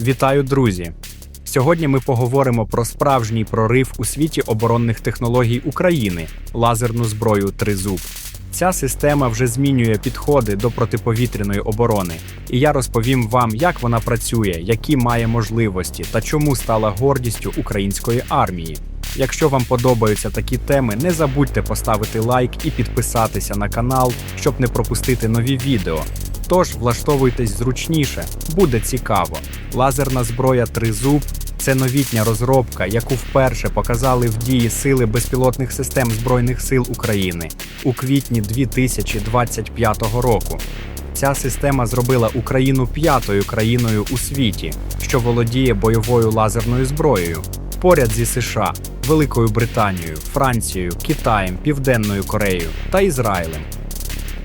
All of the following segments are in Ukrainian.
Вітаю, друзі! Сьогодні ми поговоримо про справжній прорив у світі оборонних технологій України лазерну зброю Тризуб. Ця система вже змінює підходи до протиповітряної оборони, і я розповім вам, як вона працює, які має можливості та чому стала гордістю української армії. Якщо вам подобаються такі теми, не забудьте поставити лайк і підписатися на канал, щоб не пропустити нові відео. Тож влаштовуйтесь зручніше, буде цікаво. Лазерна зброя Тризуб це новітня розробка, яку вперше показали в дії сили безпілотних систем Збройних сил України у квітні 2025 року. Ця система зробила Україну п'ятою країною у світі, що володіє бойовою лазерною зброєю, поряд зі США, Великою Британією, Францією, Китаєм, Південною Кореєю та Ізраїлем.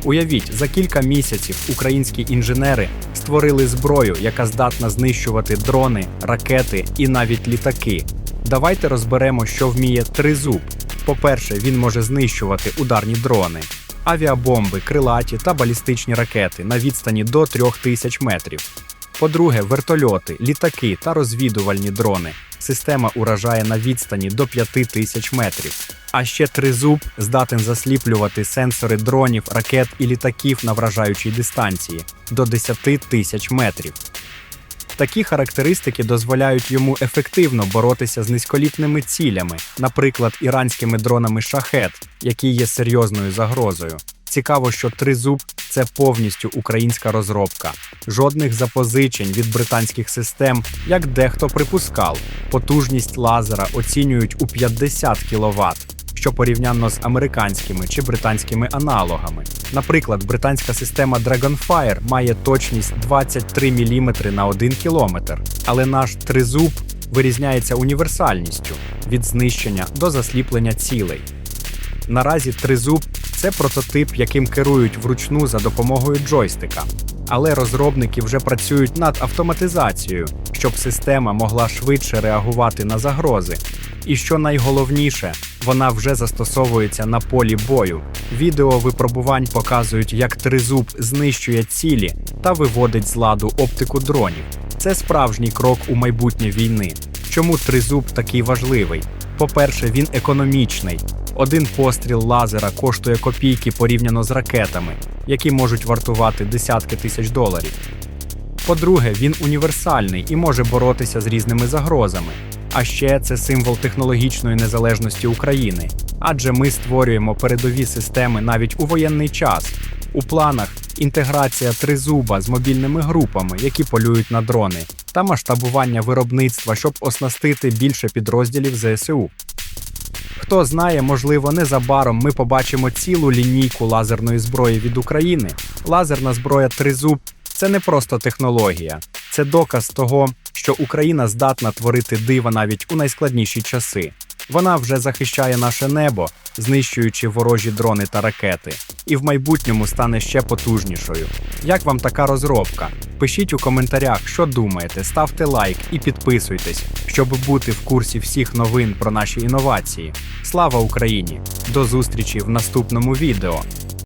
Уявіть, за кілька місяців українські інженери створили зброю, яка здатна знищувати дрони, ракети і навіть літаки. Давайте розберемо, що вміє тризуб. По-перше, він може знищувати ударні дрони, авіабомби, крилаті та балістичні ракети на відстані до 3000 метрів. По-друге, вертольоти, літаки та розвідувальні дрони. Система уражає на відстані до 5000 метрів. А ще тризуб здатен засліплювати сенсори дронів, ракет і літаків на вражаючій дистанції до 10 тисяч метрів. Такі характеристики дозволяють йому ефективно боротися з низьколітними цілями, наприклад, іранськими дронами шахет, які є серйозною загрозою. Цікаво, що тризуб це повністю українська розробка, жодних запозичень від британських систем, як дехто припускав. Потужність лазера оцінюють у 50 кВт, що порівняно з американськими чи британськими аналогами. Наприклад, британська система Dragonfire має точність 23 мм на 1 км, але наш тризуб вирізняється універсальністю від знищення до засліплення цілей. Наразі тризуб це прототип, яким керують вручну за допомогою джойстика. Але розробники вже працюють над автоматизацією, щоб система могла швидше реагувати на загрози. І що найголовніше, вона вже застосовується на полі бою. Відео випробувань показують, як тризуб знищує цілі та виводить з ладу оптику дронів. Це справжній крок у майбутнє війни. Чому тризуб такий важливий? По-перше, він економічний. Один постріл лазера коштує копійки порівняно з ракетами, які можуть вартувати десятки тисяч доларів. По-друге, він універсальний і може боротися з різними загрозами. А ще це символ технологічної незалежності України, адже ми створюємо передові системи навіть у воєнний час. У планах інтеграція тризуба з мобільними групами, які полюють на дрони, та масштабування виробництва, щоб оснастити більше підрозділів ЗСУ. Хто знає, можливо, незабаром ми побачимо цілу лінійку лазерної зброї від України. Лазерна зброя Тризуб це не просто технологія, це доказ того, що Україна здатна творити дива навіть у найскладніші часи. Вона вже захищає наше небо, знищуючи ворожі дрони та ракети, і в майбутньому стане ще потужнішою. Як вам така розробка? Пишіть у коментарях, що думаєте, ставте лайк і підписуйтесь, щоб бути в курсі всіх новин про наші інновації. Слава Україні! До зустрічі в наступному відео!